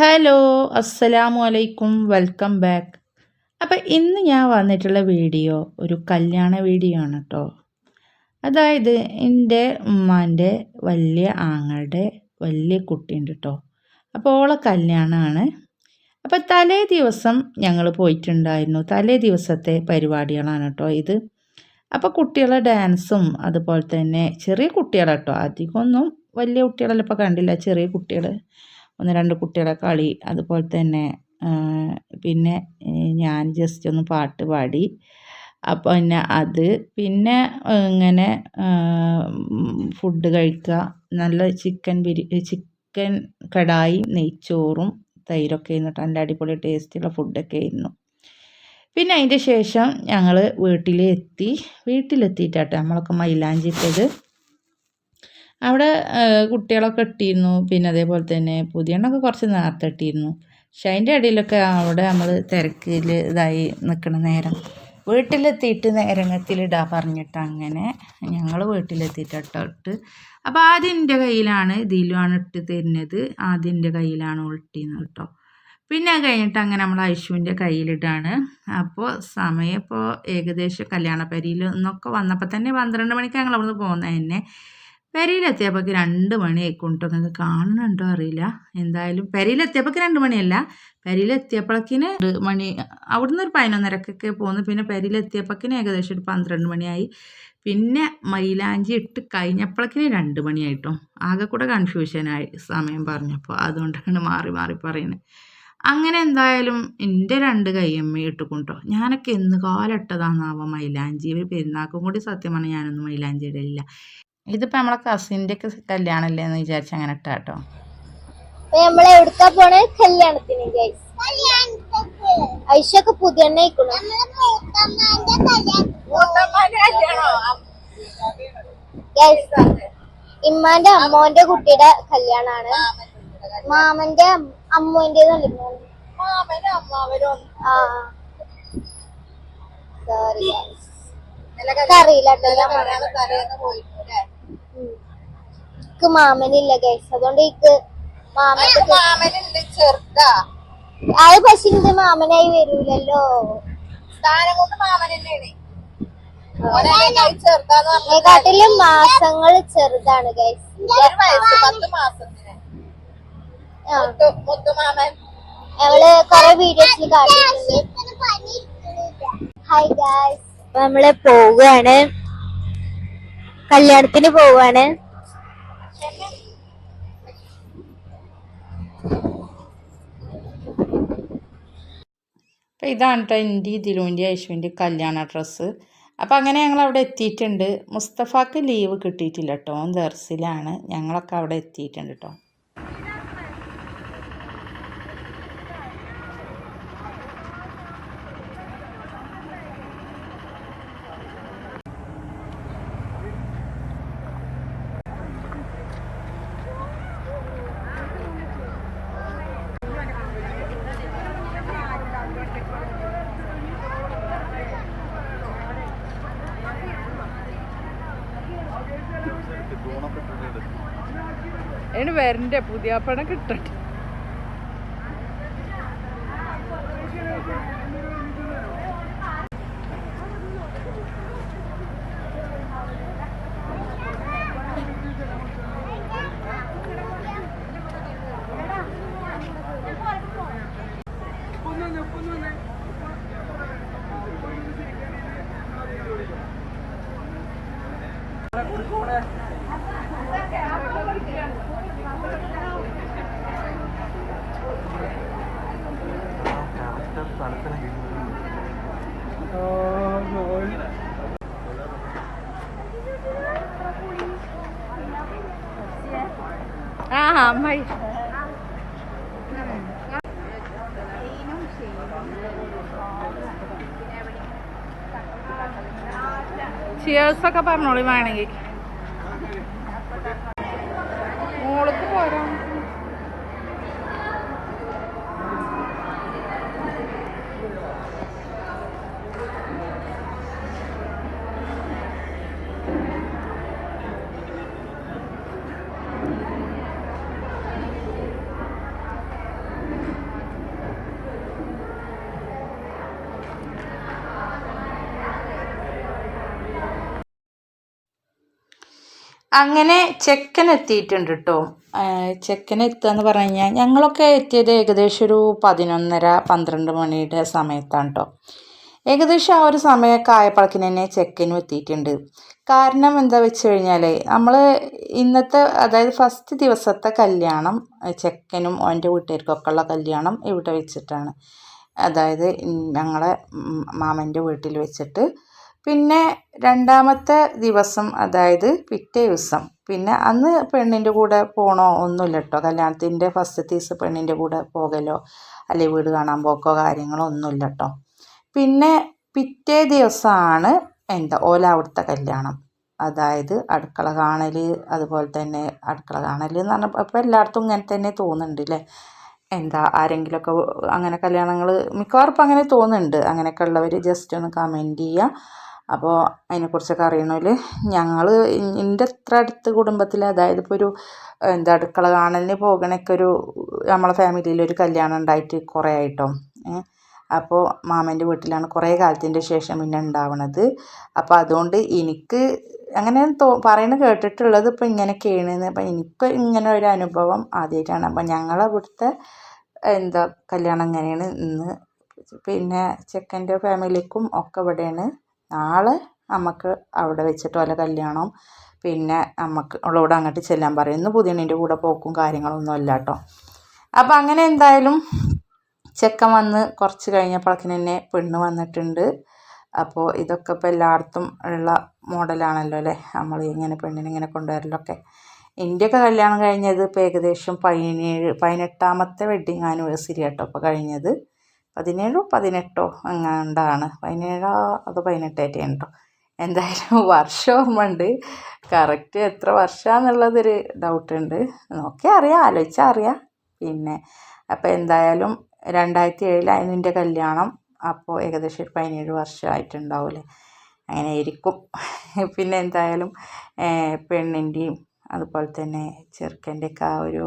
Hello അസ്സലാമു അലൈക്കും welcome back. അപ്പോൾ ഇന്ന് ഞാൻ വന്നിട്ടുള്ള വീഡിയോ ഒരു കല്യാണ വീഡിയോ ആണ് കേട്ടോ അതായത് എന്റെ ഉമ്മാന്റെ വലിയ ആങ്ങളുടെ വലിയ കുട്ടിയുണ്ട് കേട്ടോ അപ്പോൾ ഓളെ കല്യാണമാണ് അപ്പോൾ തലേ ദിവസം ഞങ്ങൾ പോയിട്ടുണ്ടായിരുന്നു. തലേ ദിവസത്തെ പരിപാടികളാണ് കേട്ടോ ഇത്. അപ്പോൾ കുട്ടികളെ ഡാൻസും അതുപോലെ തന്നെ ചെറിയ കുട്ടികളാട്ടോ അധികമൊന്നും വലിയ കുട്ടികളെല്ലാം ഇപ്പോൾ കണ്ടില്ല. ചെറിയ കുട്ടികൾ ഒന്ന് രണ്ട് കുട്ടികളെ കളി അതുപോലെ തന്നെ പിന്നെ ഞാൻ ജസ്റ്റ് ഒന്ന് പാട്ട് പാടി. അപ്പോൾ പിന്നെ അത് പിന്നെ ഇങ്ങനെ ഫുഡ് കഴിക്കുക നല്ല ചിക്കൻ ബിരി ചിക്കൻ കടായി നെയ്ച്ചോറും തൈരൊക്കെ ഇരുന്നിട്ട് നല്ല അടിപൊളി ടേസ്റ്റുള്ള ഫുഡൊക്കെ ആയിരുന്നു. പിന്നെ അതിന്റെ ശേഷം ഞങ്ങൾ വീട്ടിലെത്തി വീട്ടിലെത്തിയിട്ടാട്ടോ നമ്മളൊക്കെ മൈലാഞ്ചി ഇട്ടത് അവിടെ കുട്ടികളൊക്കെ ഇട്ടിരുന്നു. പിന്നെ അതേപോലെ തന്നെ പുതിയണ്ണൊക്കെ കുറച്ച് നേരത്തെ ഇട്ടിരുന്നു. പക്ഷെ അതിന്റെ ഇടയിലൊക്കെ അവിടെ നമ്മൾ തിരക്കിൽ ഇതായി നിൽക്കണ നേരം. വീട്ടിലെത്തിയിട്ട് നേരങ്ങത്തിലിടാൻ പറഞ്ഞിട്ട് അങ്ങനെ ഞങ്ങൾ വീട്ടിലെത്തിയിട്ട് അപ്പോൾ ആദ്യം എന്റെ കയ്യിലാണ് ഇതിലുമാണ് ഇട്ട് തരുന്നത്. ആദ്യം എന്റെ കയ്യിലാണ് ഉൾട്ടിന്ന് കേട്ടോ. പിന്നെ കഴിഞ്ഞിട്ട് അങ്ങനെ നമ്മൾ ഐശുവിന്റെ കയ്യിലിട്ടാണ് അപ്പോൾ സമയം ഇപ്പോൾ ഏകദേശം കല്യാണപ്പരിയിൽ നിന്നൊക്കെ വന്നപ്പോൾ തന്നെ പന്ത്രണ്ട് മണിക്ക് ഞങ്ങൾ അവിടുന്ന് പോകുന്നത് തന്നെ. പെരയിലെത്തിയപ്പോൾ രണ്ട് മണി ആയിക്കൊണ്ടോ നിങ്ങൾക്ക് കാണുന്നുണ്ടോ അറിയില്ല. എന്തായാലും പെരയിലെത്തിയപ്പോൾ രണ്ട് മണിയല്ല. പെരയിലെത്തിയപ്പോഴേക്കിന് മണി അവിടുന്ന് ഒരു പതിനൊന്നരക്കൊക്കെ പോന്നു. പിന്നെ പെരയിലെത്തിയപ്പോഴേക്കിന് ഏകദേശം ഒരു പന്ത്രണ്ട് മണിയായി. പിന്നെ മൈലാഞ്ചി ഇട്ട് കഴിഞ്ഞപ്പോഴേക്കിന് രണ്ട് മണിയായിട്ടോ. ആകെ കൂടെ കൺഫ്യൂഷനായി സമയം പറഞ്ഞപ്പോൾ അതുകൊണ്ടാണ് മാറി മാറി പറയുന്നത് അങ്ങനെ എന്തായാലും എന്റെ രണ്ട് കയ്യമ്മ ഇട്ടുകൊണ്ടോ ഞാനൊക്കെ എന്ന് കാലിട്ടതാണെന്നാവാം മൈലാഞ്ചി? പെരുന്നാക്കും കൂടി സത്യം പറഞ്ഞാൽ ഞാനൊന്നും മൈലാഞ്ചി ഇടലില്ല. ഇതിപ്പോ നമ്മളെ കസിന്റെ ഒക്കെ കല്യാണല്ലേ എന്ന് വിചാരിച്ച അങ്ങനെ ഇട്ടാട്ടോ നമ്മൾ എവിടുക്കാ പോണേ? കല്യാണത്തിന് ഐഷൊക്കെ പുതിയ ഇമ്മാന്റെ അമ്മോന്റെ കുട്ടിയുടെ കല്യാണാണ്. മാമന്റെ അമ്മോന്റെ ആ. സോറി അറിയില്ല ഇക്ക് മാമനില്ല ഗൈസ് അതുകൊണ്ട് എനിക്ക് മാമനുണ്ട് ചെറുതാ. അത് പക്ഷെ എന്റെ മാമനായി വരൂലല്ലോ. സ്ഥാനം കൊണ്ട് പറഞ്ഞു മാസങ്ങൾ ചെറുതാണ് ഗൈസ് ഞങ്ങൾ കൊറേ വീഡിയോസിൽ കാണിച്ചിട്ടുണ്ട് ഹായ് ഗൈസ് നമ്മൾ പോവുകയാണ്. കല്യാണത്തിന് പോവാണ് അപ്പോൾ ഇതാണ് കേട്ടോ എന്റെ ദിലുവിന്റെ ഐശുവിന്റെ കല്യാണ ഡ്രസ്സ് അപ്പോൾ അങ്ങനെ ഞങ്ങൾ അവിടെ എത്തിയിട്ടുണ്ട്. മുസ്തഫാക്ക് ലീവ് കിട്ടിയിട്ടില്ല കേട്ടോ ദർസിലാണ്. ഞങ്ങളൊക്കെ അവിടെ എത്തിയിട്ടുണ്ട് കേട്ടോ അതിന് വരണ്ടേ പുതിയ പണം കിട്ടട്ടെ. അമ്മായി ചിയേഴ്സൊക്കെ പറഞ്ഞോളി വേണമെങ്കിൽ. അങ്ങനെ ചെക്കൻ എത്തിയിട്ടുണ്ട് കേട്ടോ ചെക്കൻ എത്തുക എന്ന് പറഞ്ഞു കഴിഞ്ഞാൽ ഞങ്ങളൊക്കെ എത്തിയത് ഏകദേശം ഒരു പതിനൊന്നര പന്ത്രണ്ട് മണിയുടെ സമയത്താണ് കേട്ടോ ഏകദേശം ആ ഒരു സമയമൊക്കെ ആയപ്പോഴേക്കിന് തന്നെ ചെക്കനും എത്തിയിട്ടുണ്ട്. കാരണം എന്താ വെച്ച് കഴിഞ്ഞാൽ നമ്മൾ ഇന്നത്തെ അതായത് ഫസ്റ്റ് ദിവസത്തെ കല്യാണം ചെക്കനും അവന്റെ വീട്ടുകാർക്കൊക്കെ ഉള്ള കല്യാണം ഇവിടെ വെച്ചിട്ടാണ്. അതായത് ഞങ്ങളെ മാമന്റെ വീട്ടിൽ വെച്ചിട്ട് പിന്നെ രണ്ടാമത്തെ ദിവസം അതായത് പിറ്റേ ദിവസം. പിന്നെ അന്ന് പെണ്ണിന്റെ കൂടെ പോകണോ ഒന്നുമില്ല കേട്ടോ കല്യാണത്തിന്റെ ഫസ്റ്റ് ദിവസം പെണ്ണിന്റെ കൂടെ പോകലോ അല്ലെങ്കിൽ വീട് കാണാൻ പോക്കോ കാര്യങ്ങളോ ഒന്നുമില്ല കേട്ടോ പിന്നെ പിറ്റേ ദിവസമാണ് എന്താ ഓല അവിടുത്തെ കല്യാണം. അതായത് അടുക്കള കാണൽ അതുപോലെ തന്നെ അടുക്കള കാണൽ എന്ന് പറഞ്ഞപ്പോൾ ഇപ്പോൾ എല്ലായിടത്തും ഇങ്ങനെ തന്നെ തോന്നുന്നുണ്ട് അല്ലേ എന്താ ആരെങ്കിലുമൊക്കെ അങ്ങനെ കല്യാണങ്ങൾ മിക്കവാറും ഇപ്പം അങ്ങനെ തോന്നുന്നുണ്ട്. അങ്ങനെയൊക്കെ ഉള്ളവർ ജസ്റ്റ് ഒന്ന് കമന്റ് ചെയ്യുക അപ്പോൾ അതിനെക്കുറിച്ചൊക്കെ അറിയണമെങ്കിൽ ഞങ്ങൾ എന്റെ അത്ര അടുത്ത കുടുംബത്തിൽ അതായത് ഇപ്പോൾ ഒരു എന്താ അടുക്കള കാണലിന് പോകണൊക്കെ ഒരു നമ്മളെ ഫാമിലിയിൽ ഒരു കല്യാണം ഉണ്ടായിട്ട് കുറേ ആയിട്ടോ. അപ്പോൾ മാമന്റെ വീട്ടിലാണ് കുറേ കാലത്തിന്റെ ശേഷം പിന്നെ ഉണ്ടാവണത് അപ്പോൾ അതുകൊണ്ട് എനിക്ക് അങ്ങനെ തോ പറയുന്നത് കേട്ടിട്ടുള്ളത് ഇപ്പോൾ ഇങ്ങനെയൊക്കെയാണ് അപ്പം എനിക്ക് ഇങ്ങനെ ഒരു അനുഭവം ആദ്യമായിട്ടാണ് അപ്പം ഞങ്ങളെ അവിടുത്തെ എന്താ കല്യാണം എങ്ങനെയാണ് ഇന്ന് പിന്നെ ചെക്കന്റെ ഫാമിലിക്കും ഒക്കെ ഇവിടെയാണ്. നാളെ നമുക്ക് അവിടെ വെച്ചിട്ട് വല്ല കല്യാണം പിന്നെ നമുക്ക് അവളോട് അങ്ങോട്ട് ചെല്ലാൻ പറയും. ഇന്ന് പുതിയണ്ണിന്റെ കൂടെ പോക്കും കാര്യങ്ങളൊന്നും അല്ല കേട്ടോ. അപ്പം അങ്ങനെ എന്തായാലും ചെക്കൻ വന്ന് കുറച്ച് കഴിഞ്ഞപ്പോഴേക്കിന് തന്നെ പെണ്ണ് വന്നിട്ടുണ്ട്. അപ്പോൾ ഇതൊക്കെ ഇപ്പോൾ എല്ലായിടത്തും ഉള്ള മോഡലാണല്ലോ അല്ലേ? നമ്മൾ ഇങ്ങനെ പെണ്ണിനെ ഇങ്ങനെ കൊണ്ടുവരലൊക്കെ. എന്റെയൊക്കെ കല്യാണം കഴിഞ്ഞത് ഇപ്പോൾ ഏകദേശം പതിനേഴ് പതിനെട്ടാമത്തെ വെഡ്ഡിങ് ആനിവേഴ്സറി കേട്ടോ ഇപ്പോൾ കഴിഞ്ഞത്. പതിനേഴോ പതിനെട്ടോ എങ്ങാണ്ടാണ്. പതിനേഴോ അതോ പതിനെട്ടായിട്ട് കേട്ടോ എന്തായാലും വർഷം ഓർമ്മ കറക്റ്റ് എത്ര വർഷമാണെന്നുള്ളതൊരു ഡൗട്ടുണ്ട് നോക്കിയാൽ അറിയാം ആലോചിച്ചാൽ അറിയാം. പിന്നെ അപ്പോൾ എന്തായാലും രണ്ടായിരത്തി ഏഴിലായിരുന്നു എന്റെ കല്യാണം അപ്പോൾ ഏകദേശം ഒരു പതിനേഴ് വർഷമായിട്ടുണ്ടാവില്ലേ അങ്ങനെ ഇരിക്കും. പിന്നെ എന്തായാലും പെണ്ണിന്റെയും അതുപോലെ തന്നെ ചെറുക്കന്റെയൊക്കെ ആ ഒരു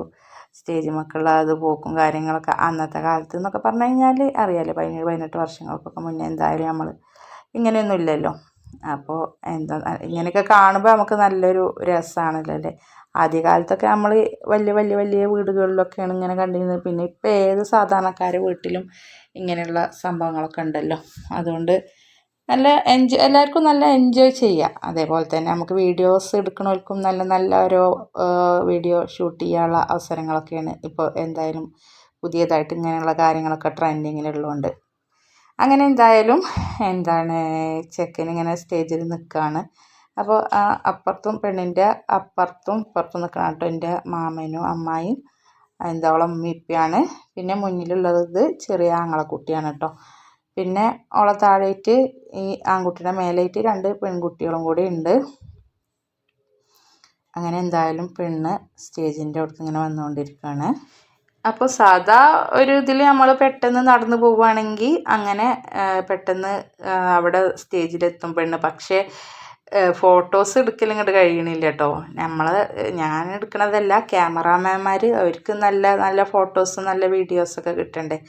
സ്റ്റേജ് മക്കളുടെ അത് പോക്കും കാര്യങ്ങളൊക്കെ അന്നത്തെ കാലത്ത് എന്നൊക്കെ പറഞ്ഞു കഴിഞ്ഞാൽ അറിയാമല്ലോ പതിനേഴ് പതിനെട്ട് വർഷങ്ങൾക്കൊക്കെ മുന്നേ എന്തായാലും നമ്മൾ ഇങ്ങനെയൊന്നും ഇല്ലല്ലോ. അപ്പോൾ എന്താ ഇങ്ങനെയൊക്കെ കാണുമ്പോൾ നമുക്ക് നല്ലൊരു രസമാണല്ലോ അല്ലേ? ആദ്യകാലത്തൊക്കെ നമ്മൾ വലിയ വലിയ വലിയ വീടുകളിലൊക്കെയാണ് ഇങ്ങനെ കണ്ടിരുന്നത്. പിന്നെ ഇപ്പോൾ ഏത് സാധാരണക്കാരെ വീട്ടിലും ഇങ്ങനെയുള്ള സംഭവങ്ങളൊക്കെ ഉണ്ടല്ലോ. അതുകൊണ്ട് നല്ല എൻജോയ് എല്ലാവർക്കും നല്ല എൻജോയ് ചെയ്യാം. അതേപോലെ തന്നെ നമുക്ക് വീഡിയോസ് എടുക്കണവർക്കും നല്ല നല്ല ഓരോ വീഡിയോ ഷൂട്ട് ചെയ്യാനുള്ള അവസരങ്ങളൊക്കെയാണ് ഇപ്പോൾ എന്തായാലും പുതിയതായിട്ട് ഇങ്ങനെയുള്ള കാര്യങ്ങളൊക്കെ ട്രെൻഡിങ്ങിലുള്ളതുകൊണ്ട് അങ്ങനെ എന്തായാലും എന്താണ് ചെക്കൻ ഇങ്ങനെ സ്റ്റേജിൽ നിൽക്കുകയാണ് അപ്പോൾ ആ അപ്പുറത്തും പെണ്ണിന്റെ അപ്പുറത്തും ഇപ്പുറത്തും നിൽക്കണം കേട്ടോ എന്റെ മാമനും അമ്മായും എന്താ ഉമ്മിപ്പിയാണ് പിന്നെ മുന്നിലുള്ളത് ചെറിയ ആങ്ങളക്കുട്ടിയാണ് കേട്ടോ. പിന്നെ ഓളെ താഴേറ്റ് ഈ ആൺകുട്ടിയുടെ മേലേറ്റ് രണ്ട് പെൺകുട്ടികളും കൂടി ഉണ്ട്. അങ്ങനെ എന്തായാലും പെണ്ണ് സ്റ്റേജിന്റെ അവിടേക്ക് ഇങ്ങനെ വന്നുകൊണ്ടിരിക്കുകയാണ്. അപ്പോൾ സാധാ ഒരു ഇതിൽ നമ്മൾ പെട്ടെന്ന് നടന്നു പോവുകയാണെങ്കിൽ അങ്ങനെ പെട്ടെന്ന് അവിടെ സ്റ്റേജിലെത്തും പെണ്ണ്. പക്ഷേ ഫോട്ടോസ് എടുക്കൽ ഇങ്ങോട്ട് കഴിയണില്ല കേട്ടോ. നമ്മൾ ഞാൻ എടുക്കണതല്ല ക്യാമറാമാൻമാർ അവർക്ക് നല്ല നല്ല ഫോട്ടോസും നല്ല വീഡിയോസൊക്കെ കിട്ടണ്ടേ.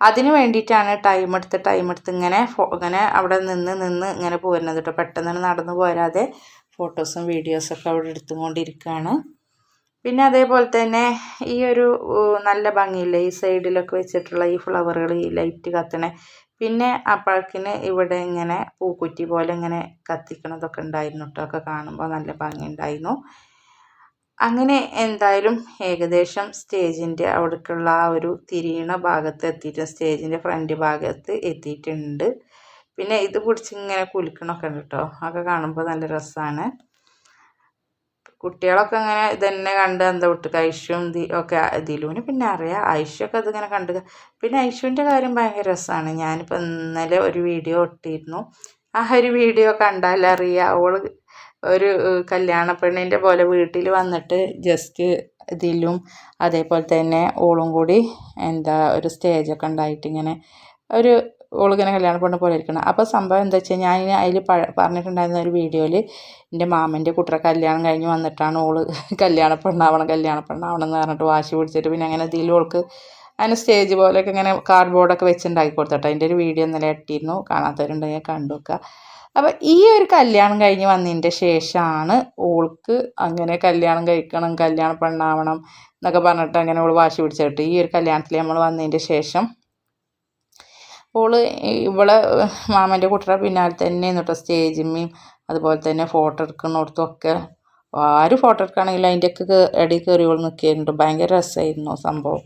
അതിന് വേണ്ടിയിട്ടാണ് ടൈം എടുത്ത് ടൈം എടുത്ത് ഇങ്ങനെ ഇങ്ങനെ അവിടെ നിന്ന് നിന്ന് ഇങ്ങനെ പോരുന്നത് കേട്ടോ പെട്ടെന്ന് നടന്നു പോരാതെ ഫോട്ടോസും വീഡിയോസൊക്കെ അവിടെ എടുത്തുകൊണ്ടിരിക്കുകയാണ് പിന്നെ അതേപോലെ തന്നെ ഈ ഒരു നല്ല ഭംഗിയില്ലേ? ഈ സൈഡിലൊക്കെ വെച്ചിട്ടുള്ള ഈ ഫ്ലവറുകൾ ഈ ലൈറ്റ് കത്തണേ. പിന്നെ അപ്പോഴേക്കിന് ഇവിടെ ഇങ്ങനെ പൂക്കുറ്റി പോലെ ഇങ്ങനെ കത്തിക്കണതൊക്കെ ഉണ്ടായിരുന്നു കേട്ടോ ഒക്കെ കാണുമ്പോൾ നല്ല ഭംഗിയുണ്ടായിരുന്നു അങ്ങനെ എന്തായാലും ഏകദേശം സ്റ്റേജിന്റെ അവിടേക്കുള്ള ആ ഒരു തിരിയണ ഭാഗത്ത് എത്തിയിട്ട് സ്റ്റേജിന്റെ ഫ്രണ്ട് ഭാഗത്ത് എത്തിയിട്ടുണ്ട്. പിന്നെ ഇത് പിടിച്ച് ഇങ്ങനെ കുലുക്കണമൊക്കെ ഉണ്ട് കേട്ടോ അതൊക്കെ കാണുമ്പോൾ നല്ല രസമാണ് കുട്ടികളൊക്കെ അങ്ങനെ ഇതന്നെ കണ്ട് എന്താ വിട്ട് ഐഷും ഒക്കെ ദിലുവിന് പിന്നെ അറിയാം. ഐഷൊക്കെ അതിങ്ങനെ കണ്ട് പിന്നെ ഐഷുവിന്റെ കാര്യം ഭയങ്കര രസമാണ് ഞാനിപ്പോൾ ഇന്നലെ ഒരു വീഡിയോ ഇട്ടിരുന്നു. ആ ഒരു വീഡിയോ കണ്ടാലറിയാം. അവൾ ഒരു കല്യാണ പെണ്ണിന്റെ പോലെ വീട്ടിൽ വന്നിട്ട് ജസ്റ്റ് ഇതിലും അതേപോലെ തന്നെ ഓളും കൂടി എന്താ ഒരു സ്റ്റേജൊക്കെ ഉണ്ടായിട്ട് ഇങ്ങനെ ഒരു ഓളിങ്ങനെ കല്യാണ പെണ്ണ് പോലെ ഇരിക്കണം. അപ്പോൾ സംഭവം എന്താ വെച്ചാൽ ഞാൻ അതിൽ പറഞ്ഞിട്ടുണ്ടായിരുന്ന ഒരു വീഡിയോയിൽ എന്റെ മാമന്റെ കുട്ടറെ കല്യാണം കഴിഞ്ഞ് വന്നിട്ടാണ് ഓൾ കല്യാണ പെണ്ണാവണം കല്യാണ പെണ്ണാവണം എന്ന് പറഞ്ഞിട്ട് വാശി പിടിച്ചിട്ട് പിന്നെ അങ്ങനെ ഇതിൽ ഓൾക്ക് അതിന് സ്റ്റേജ് പോലെയൊക്കെ ഇങ്ങനെ കാർഡ് ബോർഡൊക്കെ വെച്ചുണ്ടാക്കി കൊടുത്തിട്ട് അതിന്റെ ഒരു വീഡിയോ ഇന്നലെ ഇട്ടിരുന്നു. കാണാത്തവരുണ്ടെങ്കിൽ കണ്ടു വെക്കുക അപ്പം ഈ ഒരു കല്യാണം കഴിഞ്ഞ് വന്നതിന്റെ ശേഷമാണ് ഓൾക്ക് അങ്ങനെ കല്യാണം കഴിക്കണം കല്യാണം പെണ്ണാവണം എന്നൊക്കെ പറഞ്ഞിട്ട് അങ്ങനെ ഓൾ വാശി പിടിച്ചിട്ട് ഈ ഒരു കല്യാണത്തിൽ നമ്മൾ വന്നതിന്റെ ശേഷം ഓൾ ഇവളെ മാമന്റെ കുട്ടിയുടെ പിന്നാലെ തന്നെ എന്നിട്ട് സ്റ്റേജിമ്മയും അതുപോലെ തന്നെ ഫോട്ടോ എടുക്കുന്നിടത്തൊക്കെ ആര് ഫോട്ടോ എടുക്കുകയാണെങ്കിലും അതിന്റെയൊക്കെ ഇടയിൽ കയറി ഓൾ നിൽക്കുന്നുണ്ട് ഭയങ്കര രസമായിരുന്നു സംഭവം.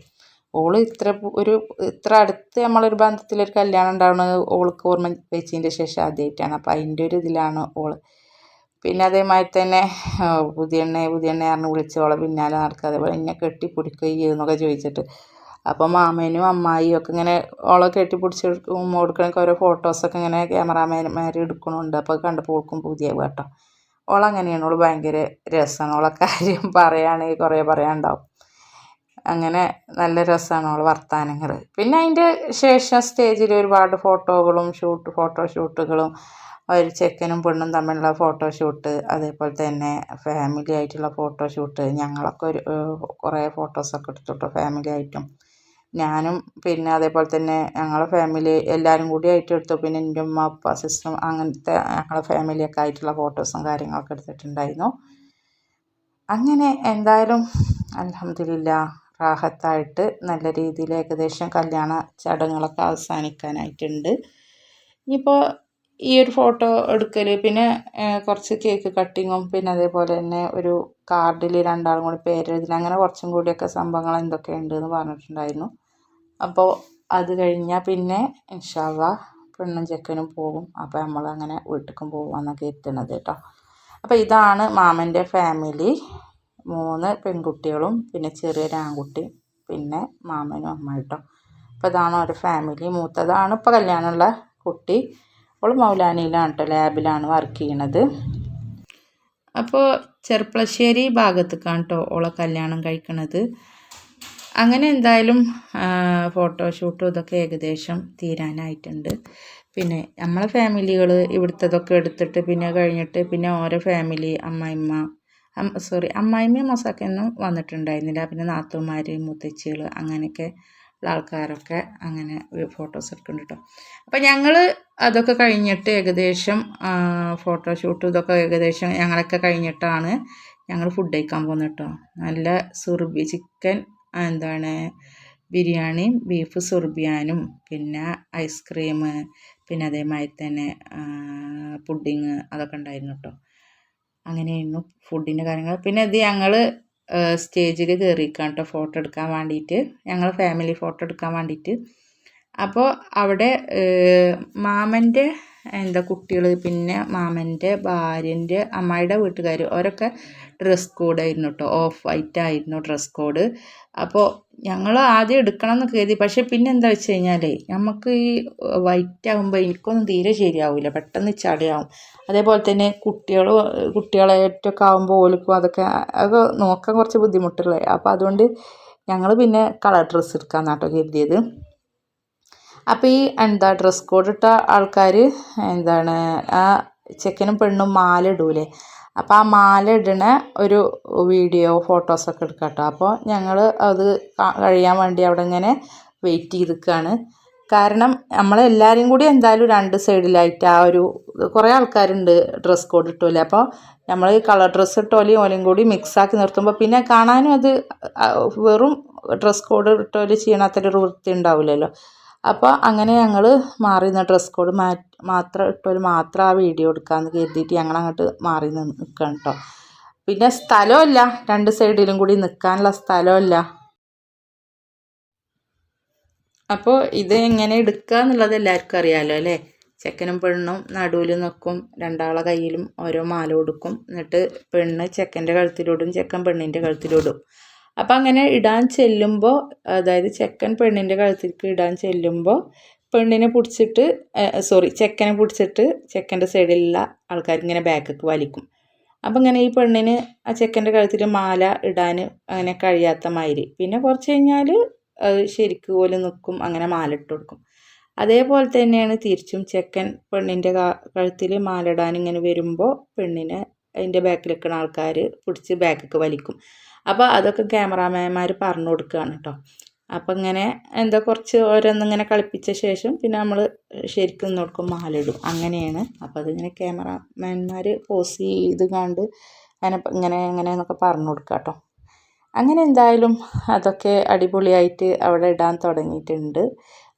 ഓൾ ഇത്ര ഒരു ഇത്ര അടുത്ത് നമ്മളൊരു ബന്ധത്തിലൊരു കല്യാണം ഉണ്ടാവുന്നത് ഓൾക്ക് ഓർമ്മ വെച്ചതിന്റെ ശേഷം ആദ്യമായിട്ടാണ് അപ്പം അതിന്റെ ഒരു ഇതിലാണ് ഓൾ പിന്നെ അതേമാതിരി തന്നെ പുതിയെണ്ണ പുതിയെണ്ണ പറഞ്ഞ് വിളിച്ച് ഓളെ പിന്നാലെ നടക്കുക. അതേപോലെ എന്നെ കെട്ടിപ്പിടിക്കുക എന്നൊക്കെ ചോദിച്ചിട്ട്. അപ്പോൾ മാമേനും അമ്മായിയും ഒക്കെ ഇങ്ങനെ ഓളെ കെട്ടിപ്പിടിച്ച് ഉമ്മ കൊടുക്കണൊക്കെ ഓരോ ഫോട്ടോസൊക്കെ ഇങ്ങനെ ക്യാമറാമാൻമാർ എടുക്കണുണ്ട്. അപ്പോൾ കണ്ടപ്പോൾ ഓൾക്കും പുതിയ കേട്ടോ. ഓളങ്ങനെയാണ്. ഓൾ ഭയങ്കര രസമാണ്. ഓളെ കാര്യം പറയുകയാണെങ്കിൽ കുറേ പറയാനുണ്ടാവും. അങ്ങനെ നല്ല രസമാണ് ഓളെ വർത്തമാനങ്ങൾ പിന്നെ അതിന്റെ ശേഷം സ്റ്റേജിൽ ഒരുപാട് ഫോട്ടോകളും ഷൂട്ട് ഫോട്ടോ ഷൂട്ടുകളും ഒരു ചെക്കനും പെണ്ണും തമ്മിലുള്ള ഫോട്ടോ ഷൂട്ട് അതേപോലെ തന്നെ ഫാമിലി ആയിട്ടുള്ള ഫോട്ടോ ഷൂട്ട് ഞങ്ങളൊക്കെ ഒരു കുറേ ഫോട്ടോസൊക്കെ എടുത്തിട്ടു ഫാമിലി ആയിട്ടും. ഞാനും പിന്നെ അതേപോലെ തന്നെ ഞങ്ങളെ ഫാമിലി എല്ലാവരും കൂടി ആയിട്ട് എടുത്തു. പിന്നെ എന്റെ ഉമ്മ അപ്പ സിസ്റ്റർ അങ്ങനത്തെ ഞങ്ങളെ ഫാമിലിയൊക്കെ ആയിട്ടുള്ള ഫോട്ടോസും കാര്യങ്ങളൊക്കെ എടുത്തിട്ടുണ്ടായിരുന്നു. അങ്ങനെ എന്തായാലും അലഹമില്ല റാഹത്തായിട്ട് നല്ല രീതിയിൽ ഏകദേശം കല്യാണ ചടങ്ങുകളൊക്കെ അവസാനിക്കാനായിട്ടുണ്ട്. ഇനിയിപ്പോൾ ഈ ഒരു ഫോട്ടോ എടുക്കൽ പിന്നെ കുറച്ച് കേക്ക് കട്ടിങ്ങും പിന്നെ അതേപോലെ തന്നെ ഒരു കാർഡിൽ രണ്ടാളും കൂടി പേരെഴുതി അങ്ങനെ കുറച്ചും കൂടിയൊക്കെ സംഭവങ്ങൾ എന്തൊക്കെയുണ്ട് എന്ന് പറഞ്ഞിട്ടുണ്ടായിരുന്നു. അപ്പോൾ അത് കഴിഞ്ഞാൽ പിന്നെ ഇൻഷാല്ല പെണ്ണും ചെക്കനും പോകും. അപ്പോൾ നമ്മൾ അങ്ങനെ വീട്ടിലേക്കും പോകുമെന്നൊക്കെ എത്തുന്നത് കേട്ടോ അപ്പോൾ ഇതാണ് മാമന്റെ ഫാമിലി. മൂന്ന് പെൺകുട്ടികളും പിന്നെ ചെറിയൊരു ആൺകുട്ടി പിന്നെ മാമനും അമ്മായിട്ടും. അപ്പോൾ ഇതാണ് ഒരു ഫാമിലി മൂത്തതാണ് ഇപ്പോൾ കല്യാണമുള്ള കുട്ടി. അവൾ മൗലാനിയിലാണ് കേട്ടോ ലാബിലാണ് വർക്ക് ചെയ്യണത്. അപ്പോൾ ചെർപ്പളശ്ശേരി ഭാഗത്തേക്കാണ് കേട്ടോ ഓളെ കല്യാണം കഴിക്കണത്. അങ്ങനെ എന്തായാലും ഫോട്ടോഷൂട്ടും ഇതൊക്കെ ഏകദേശം തീരാനായിട്ടുണ്ട്. പിന്നെ നമ്മളെ ഫാമിലികൾ ഇവിടുത്തതൊക്കെ എടുത്തിട്ട് പിന്നെ കഴിഞ്ഞിട്ട് പിന്നെ ഓരോ ഫാമിലി അമ്മായിമ്മ സോറി അമ്മായിമ്മയും മൊസാക്കൊന്നും വന്നിട്ടുണ്ടായിരുന്നില്ല. പിന്നെ നാത്തൂമാർ മുത്തച്ചികൾ അങ്ങനെയൊക്കെ ഉള്ള ആൾക്കാരൊക്കെ അങ്ങനെ ഫോട്ടോസ് എടുക്കുന്നുണ്ട് കേട്ടോ അപ്പം ഞങ്ങൾ അതൊക്കെ കഴിഞ്ഞിട്ട് ഏകദേശം ഫോട്ടോഷൂട്ടും ഇതൊക്കെ ഏകദേശം ഞങ്ങളൊക്കെ കഴിഞ്ഞിട്ടാണ് ഞങ്ങൾ ഫുഡ് കഴിക്കാൻ പോകുന്നത് കേട്ടോ നല്ല സുർബി ചിക്കൻ എന്താണ് ബിരിയാണിയും ബീഫ് സുർബിയാനും പിന്നെ ഐസ്ക്രീം പിന്നെ അതേമാതിരി തന്നെ പുഡിങ് അതൊക്കെ ഉണ്ടായിരുന്നു കേട്ടോ അങ്ങനെയായിരുന്നു ഫുഡിന്റെ കാര്യങ്ങൾ പിന്നെ ഇത് ഞങ്ങൾ സ്റ്റേജിൽ കയറിയിരിക്കാം കേട്ടോ ഫോട്ടോ എടുക്കാൻ വേണ്ടിയിട്ട്. ഞങ്ങൾ ഫാമിലി ഫോട്ടോ എടുക്കാൻ വേണ്ടിയിട്ട്. അപ്പോൾ അവിടെ മാമന്റെ എന്താ കുട്ടികൾ പിന്നെ മാമന്റെ ഭാര്യന്റെ അമ്മായിയുടെ വീട്ടുകാർ അവരൊക്കെ ഡ്രസ് കോഡായിരുന്നു കേട്ടോ ഓഫ് വൈറ്റ് ആയിരുന്നു ഡ്രസ് കോഡ് അപ്പോൾ ഞങ്ങൾ ആദ്യം എടുക്കണം എന്ന് കരുതി. പക്ഷേ പിന്നെ എന്താ വെച്ച് കഴിഞ്ഞാൽ നമുക്ക് ഈ വൈറ്റ് ആകുമ്പോൾ എനിക്കൊന്നും തീരെ ശരിയാവില്ല പെട്ടെന്ന് ചളിയാവും. അതേപോലെ തന്നെ കുട്ടികൾ കുട്ടികളായിട്ടൊക്കെ ആകുമ്പോൾ ഓലിക്കും അതൊക്കെ അതൊക്കെ നോക്കാൻ കുറച്ച് ബുദ്ധിമുട്ടുള്ളേ അപ്പോൾ അതുകൊണ്ട് ഞങ്ങൾ പിന്നെ കളർ ഡ്രസ്സ് എടുക്കാമെന്നാട്ടോ കരുതിയത്. അപ്പോൾ ഈ എന്താ ഡ്രസ് കോഡ് ഇട്ട ആൾക്കാർ എന്താണ് ആ ചെക്കനും പെണ്ണും മാല ഇടൂലേ അപ്പോൾ ആ മാല ഇടണ ഒരു വീഡിയോ ഫോട്ടോസൊക്കെ എടുക്കാം കേട്ടോ. അപ്പോൾ ഞങ്ങൾ അത് കഴിയാൻ വേണ്ടി അവിടെ ഇങ്ങനെ വെയിറ്റ് ചെയ്ത് നിൽക്കുകയാണ് കാരണം നമ്മളെല്ലാവരും കൂടി എന്തായാലും രണ്ട് സൈഡിലായിട്ട് ആ ഒരു കുറേ ആൾക്കാരുണ്ട് ഡ്രസ് കോഡ് ഇട്ടോലെ. അപ്പോൾ നമ്മൾ കളർ ഡ്രസ്സ് ഇട്ടോലെയും ഓലയും കൂടി മിക്സാക്കി നിർത്തുമ്പോൾ പിന്നെ കാണാനും അത് വെറും ഡ്രസ് കോഡ് ഇട്ടോലെ ചെയ്യണത്തൊരു വൃത്തി ഉണ്ടാവില്ലല്ലോ. അപ്പോൾ അങ്ങനെ ഞങ്ങൾ മാറി നിന്ന് ഡ്രസ് കോഡ് മാറ്റി മാത്രം ഇട്ടൊരു മാത്രം ആ വീഡിയോ എടുക്കാമെന്ന് കരുതിയിട്ട് ഞങ്ങൾ അങ്ങോട്ട് മാറി നിന്ന് നിൽക്കണം കേട്ടോ പിന്നെ സ്ഥലമില്ല രണ്ട് സൈഡിലും കൂടി നിൽക്കാനുള്ള സ്ഥലമില്ല അപ്പോൾ ഇത് എങ്ങനെ എടുക്കുക എന്നുള്ളത് എല്ലാവർക്കും അറിയാമല്ലോ അല്ലേ? ചെക്കനും പെണ്ണും നടുവിൽ നിൽക്കും രണ്ടാളെ കയ്യിലും ഓരോ മാല കൊടുക്കും എന്നിട്ട് പെണ്ണ് ചെക്കന്റെ കഴുത്തിലിടും ചെക്കൻ പെണ്ണിന്റെ കഴുത്തിലിടും. അപ്പം അങ്ങനെ ഇടാൻ ചെല്ലുമ്പോൾ അതായത് ചെക്കൻ പെണ്ണിന്റെ കഴുത്തിലേക്ക് ഇടാൻ ചെല്ലുമ്പോൾ പെണ്ണിനെ പിടിച്ചിട്ട് സോറി ചെക്കനെ പിടിച്ചിട്ട് ചെക്കന്റെ സൈഡിലുള്ള ആൾക്കാർ ഇങ്ങനെ ബാക്കിലേക്ക് വലിക്കും. അപ്പം ഇങ്ങനെ ഈ പെണ്ണിന് ആ ചെക്കന്റെ കഴുത്തിൽ മാല ഇടാൻ അങ്ങനെ കഴിയാത്ത മാതിരി. പിന്നെ കുറച്ച് കഴിഞ്ഞാൽ ശരിക്ക് പോലെ നിൽക്കും അങ്ങനെ മാല ഇട്ട് കൊടുക്കും. അതേപോലെ തന്നെയാണ് തിരിച്ചും ചെക്കൻ പെണ്ണിന്റെ കഴുത്തിൽ മാല ഇടാൻ ഇങ്ങനെ വരുമ്പോൾ പെണ്ണിനെ അതിന്റെ ബാക്കിൽ നിൽക്കുന്ന ആൾക്കാർ പിടിച്ച് ബാക്കിലേക്ക് വലിക്കും. അപ്പോൾ അതൊക്കെ ക്യാമറാമാൻമാർ പറഞ്ഞു കൊടുക്കുകയാണ് കേട്ടോ അപ്പം ഇങ്ങനെ എന്താ കുറച്ച് ഓരോന്നിങ്ങനെ കളിപ്പിച്ച ശേഷം പിന്നെ നമ്മൾ ശരിക്കും നോക്കും മാലിടും അങ്ങനെയാണ്. അപ്പോൾ അതിങ്ങനെ ക്യാമറാമാൻമാർ പോസ് ചെയ്ത് കണ്ട് അങ്ങനെ ഇങ്ങനെ ഇങ്ങനെ എന്നൊക്കെ പറഞ്ഞു കൊടുക്കുക കേട്ടോ അങ്ങനെ എന്തായാലും അതൊക്കെ അടിപൊളിയായിട്ട് അവിടെ ഇടാൻ തുടങ്ങിയിട്ടുണ്ട്.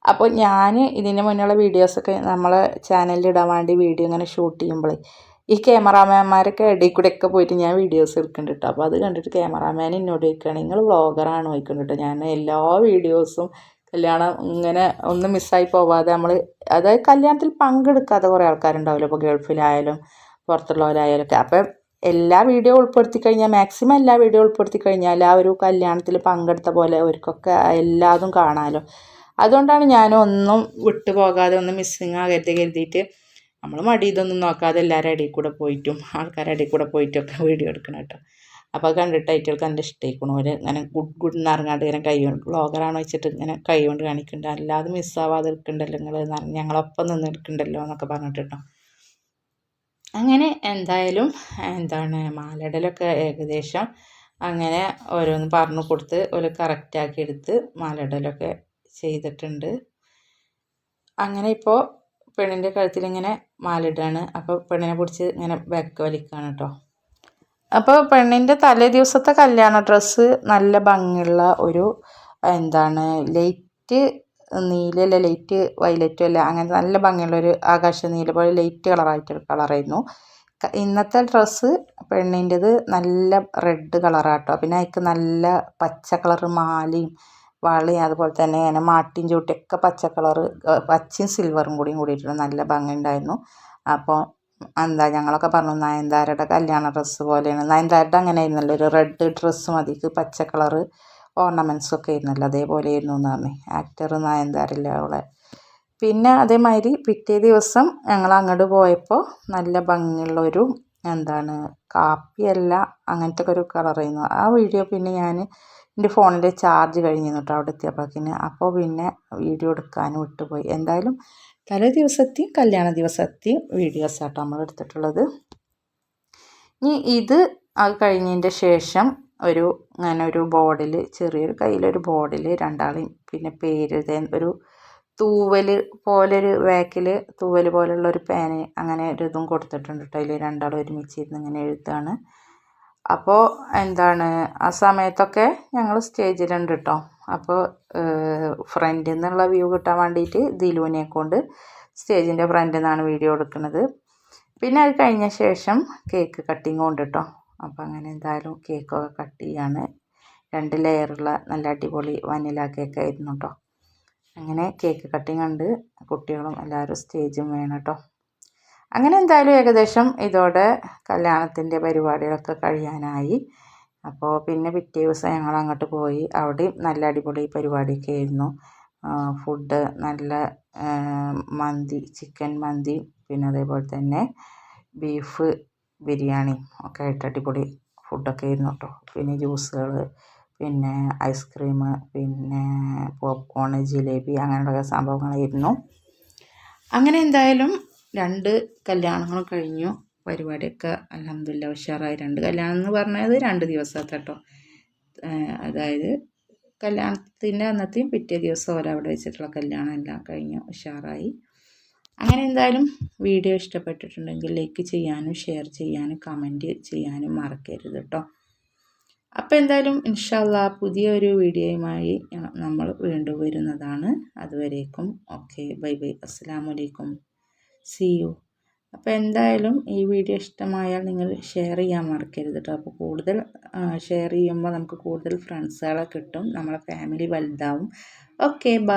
അപ്പോൾ ഞാൻ ഇതിന് മുന്നുള്ള വീഡിയോസൊക്കെ നമ്മളെ ചാനലിൽ ഇടാൻ വേണ്ടി വീഡിയോ ഇങ്ങനെ ഷൂട്ട് ചെയ്യുമ്പോഴേ ഈ ക്യാമറാമാൻമാരൊക്കെ ഇടയിൽ കൂടെ ഒക്കെ പോയിട്ട് ഞാൻ വീഡിയോസ് എടുക്കുന്നുണ്ട് കേട്ടോ അപ്പോൾ അത് കണ്ടിട്ട് ക്യാമറാമാൻ എന്നോട് ചോദിക്കുകയാണ് നിങ്ങൾ വ്ളോഗറാണ് ചോദിക്കുന്നുണ്ട് കേട്ടോ ഞാൻ എല്ലാ വീഡിയോസും കല്യാണം ഇങ്ങനെ ഒന്നും മിസ്സായി പോവാതെ നമ്മൾ അതായത് കല്യാണത്തിൽ പങ്കെടുക്കാതെ കുറേ ആൾക്കാരുണ്ടാവില്ല? ഇപ്പോൾ ഗൾഫിലായാലും പുറത്തുള്ളവരായാലും ഒക്കെ. അപ്പം എല്ലാ വീഡിയോ ഉൾപ്പെടുത്തി കഴിഞ്ഞാൽ മാക്സിമം എല്ലാ വീഡിയോ ഉൾപ്പെടുത്തി കഴിഞ്ഞാൽ ആ ഒരു കല്യാണത്തിൽ പങ്കെടുത്ത പോലെ അവർക്കൊക്കെ എല്ലാതും കാണാമല്ലോ അതുകൊണ്ടാണ് ഞാൻ ഒന്നും വിട്ടു പോകാതെ ഒന്നും മിസ്സിങ് ആകരുത് കരുതിയിട്ട് നമ്മൾ മടി ഇതൊന്നും നോക്കാതെ എല്ലാവരും ഇടയിൽ കൂടെ പോയിട്ടും ആൾക്കാരുടെ ഇടയിൽ കൂടെ പോയിട്ടൊക്കെ വീഡിയോ എടുക്കണം കേട്ടോ. അപ്പോൾ കണ്ടിട്ട് അയറ്റുകൾക്ക് എന്റെ ഇഷ്ടമായിക്കണു അവർ ഇങ്ങനെ ഗുഡ് ഗുഡ് എന്ന് ഇറങ്ങാണ്ട് ഇങ്ങനെ കൈ കൊണ്ട് വ്ളോഗറാണ് വെച്ചിട്ട് ഇങ്ങനെ കൈ കൊണ്ട് കാണിക്കുന്നുണ്ട് അല്ലാതെ മിസ്സാവാതെ എടുക്കണ്ടല്ലോ നിങ്ങൾ ഞങ്ങളൊപ്പം നിന്ന് എടുക്കണ്ടല്ലോ എന്നൊക്കെ പറഞ്ഞിട്ട് കേട്ടോ. അങ്ങനെ എന്തായാലും എന്താണ് മാലയിടലൊക്കെ ഏകദേശം അങ്ങനെ ഓരോന്ന് പറഞ്ഞു കൊടുത്ത് ഒരു കറക്റ്റാക്കി എടുത്ത് മാലയിടലൊക്കെ ചെയ്തിട്ടുണ്ട്. അങ്ങനെ ഇപ്പോൾ പെണ്ണിന്റെ കഴുത്തിലിങ്ങനെ മാലിടുകയാണ് അപ്പോൾ പെണ്ണിനെ പിടിച്ച് ഇങ്ങനെ ബാക്ക് വലിക്കുകയാണ് കേട്ടോ അപ്പോൾ പെണ്ണിന്റെ തലേ ദിവസത്തെ കല്യാണ ഡ്രസ്സ് നല്ല ഭംഗിയുള്ള ഒരു എന്താണ് ലൈറ്റ് നീലല്ല ലൈറ്റ് വൈലറ്റും അല്ല അങ്ങനെ നല്ല ഭംഗിയുള്ള ഒരു ആകാശ നീല പോലെ ലൈറ്റ് കളറായിട്ടൊരു കളറായിരുന്നു. ഇന്നത്തെ ഡ്രസ്സ് പെണ്ണിന്റെത് നല്ല റെഡ് കളറാട്ടോ പിന്നെ അതിക്ക് നല്ല പച്ച കളർ മാലയും വളയും അതുപോലെ തന്നെ ഇങ്ങനെ മാട്ടിൻ ചുവട്ടിയൊക്കെ പച്ച കളർ പച്ചയും സിൽവറും കൂടിയും കൂടിയിട്ടുണ്ട്. നല്ല ഭംഗിയുണ്ടായിരുന്നു. അപ്പോൾ എന്താ ഞങ്ങളൊക്കെ പറഞ്ഞു നയൻതാരയുടെ കല്യാണ ഡ്രസ്സ് പോലെയാണ്. നയൻതാരയുടെ അങ്ങനെ ആയിരുന്നല്ലോ ഒരു റെഡ് ഡ്രസ്സ് മതിക്ക് പച്ച കളർ ഓർണമെന്റ്സ് ഒക്കെ ആയിരുന്നല്ലോ. അതേപോലെ ആയിരുന്നു എന്ന് പറഞ്ഞു ആക്ടർ നയൻതാരല്ലേ അവളെ. പിന്നെ അതേമാതിരി പിറ്റേ ദിവസം ഞങ്ങൾ അങ്ങോട്ട് പോയപ്പോൾ നല്ല ഭംഗിയുള്ളൊരു എന്താണ് കാപ്പിയല്ല അങ്ങനത്തെ ഒരു കളറായിരുന്നു. ആ വീഡിയോ പിന്നെ ഞാൻ എന്റെ ഫോണിന്റെ ചാർജ് കഴിഞ്ഞു കേട്ടോ അവിടെ എത്തിയപ്പോഴേക്കിന് അപ്പോൾ പിന്നെ വീഡിയോ എടുക്കാൻ വിട്ടുപോയി. എന്തായാലും തലേ ദിവസത്തെയും കല്യാണ ദിവസത്തെയും വീഡിയോസ് ആട്ടോ നമ്മൾ എടുത്തിട്ടുള്ളത്. ഇനി ഇത് അത് കഴിഞ്ഞതിന്റെ ശേഷം ഒരു അങ്ങനെ ഒരു ബോർഡിൽ ചെറിയൊരു കയ്യിലൊരു ബോർഡിൽ രണ്ടാളെയും പിന്നെ പേര് ഒരു തൂവൽ പോലൊരു ബാക്കിൽ തൂവൽ പോലുള്ള ഒരു പേന അങ്ങനെ ഒരു ഇതും കൊടുത്തിട്ടുണ്ട് കേട്ടോ അതിൽ രണ്ടാളും ഒരുമിച്ച് ഇരുന്ന് ഇങ്ങനെ എഴുത്താണ് അപ്പോൾ എന്താണ് ആ സമയത്തൊക്കെ ഞങ്ങൾ സ്റ്റേജിലുണ്ട് കേട്ടോ അപ്പോൾ ഫ്രണ്ടിൽ നിന്നുള്ള വ്യൂ കിട്ടാൻ വേണ്ടിയിട്ട് ദിലുവിനെ കൊണ്ട് സ്റ്റേജിന്റെ ഫ്രണ്ടിൽ നിന്നാണ് വീഡിയോ എടുക്കുന്നത്. പിന്നെ അത് കഴിഞ്ഞ ശേഷം കേക്ക് കട്ടിങ് ഉണ്ട് കേട്ടോ അപ്പോൾ അങ്ങനെ എന്തായാലും കേക്കൊക്കെ കട്ട് ചെയ്യാണ്. രണ്ട് ലെയറുള്ള നല്ല അടിപൊളി വനില കേക്ക് ആയിരുന്നു കേട്ടോ അങ്ങനെ കേക്ക് കട്ടിങ് ഉണ്ട് കുട്ടികളും എല്ലാവരും സ്റ്റേജും വേണം കേട്ടോ അങ്ങനെ എന്തായാലും ഏകദേശം ഇതോടെ കല്യാണത്തിന്റെ പരിപാടികളൊക്കെ കഴിയാനായി. അപ്പോൾ പിന്നെ പിറ്റേ ദിവസം ഞങ്ങൾ അങ്ങോട്ട് പോയി. അവിടെയും നല്ല അടിപൊളി പരിപാടിയൊക്കെ ആയിരുന്നു. ഫുഡ് നല്ല മന്തി ചിക്കൻ മന്തി പിന്നെ അതേപോലെ തന്നെ ബീഫ് ബിരിയാണി ഒക്കെ ആയിട്ട് അടിപൊളി ഫുഡൊക്കെ ആയിരുന്നു കേട്ടോ. പിന്നെ ജ്യൂസുകൾ പിന്നെ ഐസ്ക്രീം പിന്നെ പോപ്കോൺ ജിലേബി അങ്ങനെയുള്ള സംഭവങ്ങളായിരുന്നു. അങ്ങനെ എന്തായാലും രണ്ട് കല്യാണങ്ങളും കഴിഞ്ഞു. പരിപാടിയൊക്കെ അലഹമില്ല ഉഷാറായി. രണ്ട് കല്യാണം എന്ന് പറഞ്ഞത് രണ്ട് ദിവസത്തെ കേട്ടോ അതായത് കല്യാണത്തിന്റെ അന്നത്തെയും പിറ്റേ ദിവസം ഒരവിടെ വെച്ചിട്ടുള്ള കല്യാണം എല്ലാം കഴിഞ്ഞു. ഉഷാറായി. അങ്ങനെ എന്തായാലും വീഡിയോ ഇഷ്ടപ്പെട്ടിട്ടുണ്ടെങ്കിൽ ലൈക്ക് ചെയ്യാനും ഷെയർ ചെയ്യാനും കമന്റ് ചെയ്യാനും മറക്കരുത് കേട്ടോ അപ്പോൾ എന്തായാലും ഇൻഷാല്ല പുതിയൊരു വീഡിയോയുമായി നമ്മൾ വീണ്ടും വരുന്നതാണ്. അതുവരേക്കും ഓക്കെ. Bye by. അസ്സാം വലൈക്കും സി യു അപ്പോൾ എന്തായാലും ഈ വീഡിയോ ഇഷ്ടമായാൽ നിങ്ങൾ ഷെയർ ചെയ്യാൻ മറക്കരുത് കേട്ടോ അപ്പോൾ കൂടുതൽ ഷെയർ ചെയ്യുമ്പോൾ നമുക്ക് കൂടുതൽ ഫ്രണ്ട്സുകളെ കിട്ടും. നമ്മളെ ഫാമിലി വലുതാവും. Okay bye